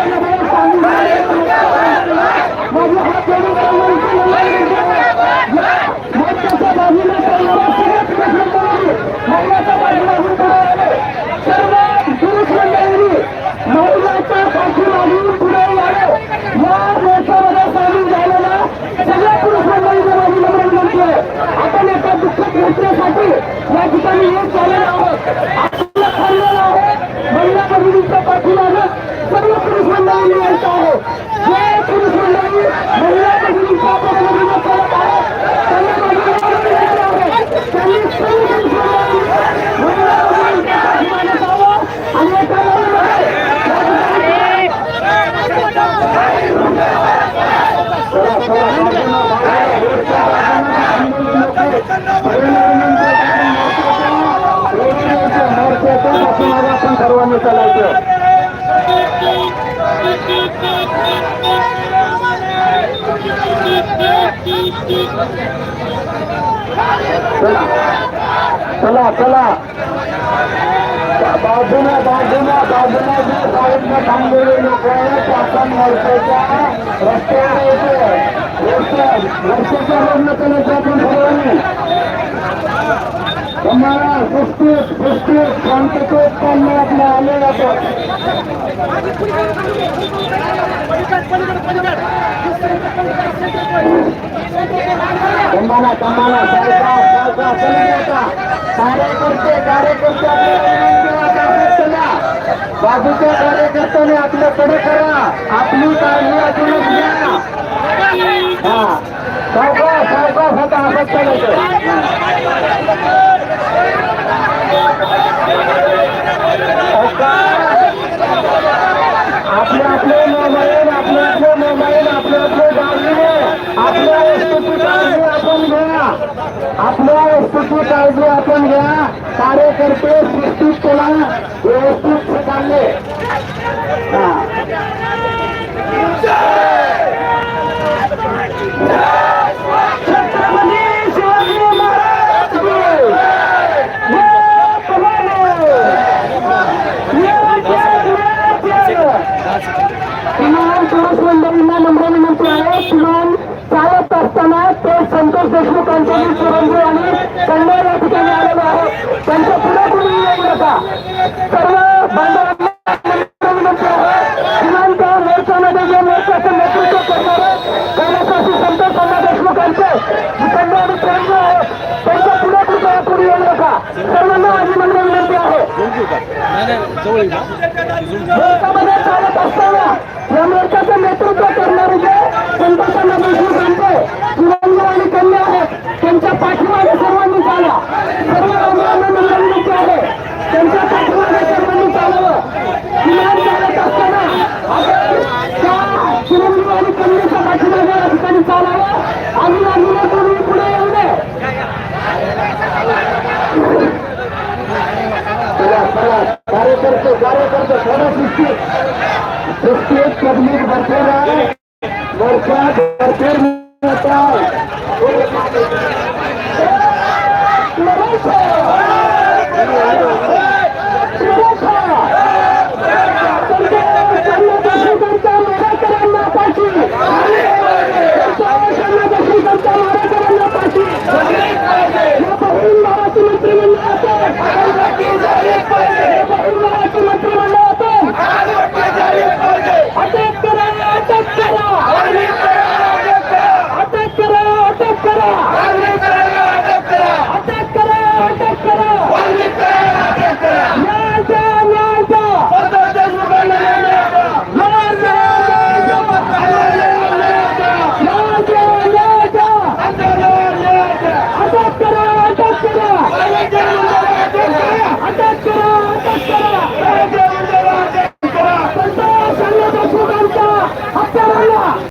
¡Vale, आपण सर्वांनी चालायचं चला चला। चला बाजूला बाजूला बाजूला जे साईडनं थांबलेले लोक आहेत आपण मोर्चाच्या रस्त्यावर तुम्हाला सुस्तीत सुस्तीत शांततोत्पन्न आपल्या आले जातो तुम्हाला तुम्हाला सावकाश सावकाश चला कार्यकर्ते कार्यकर्ते आपल्याला बाजूच्या कार्यकर्त्याने आपल्याकडे करा. आपली काळजी अजूनच घ्या. आपले आपले मोबाईल आपले आपले मोबाईल आपले आपले दागिने आपल्या वस्तूची काळजी आपण घ्या आपल्या वस्तूची काळजी आपण घ्या कार्यकर्ते सुस्थित केला व्यवस्थित चालले हा. किमान पुरुष मंडळींना नम्र विनंती देशमुख यांच्यातील सुरंगी आणि कन्या या ठिकाणी आलेले आहे त्यांच्या पुढे कुणी येऊ नका सर्व बांधवांना विनंती आहे किमान त्या मोर्चामध्ये जे मोर्चाचं नेतृत्व करणारे कैलासवासी संतोष कन्या देशमुख यांचे जी आणि सुरंगी आहेत त्यांच्या पुढे कृपया कुणी येऊ नका सर्वांना माझी नम्र विनंती आहे कार्यकर्ते कार्यकर्ते थोडा सुस्थित प्रत्येक पब्लिक भरपूर आहे मोर्चा भरपूर मोठा आहे. ¡Arriba!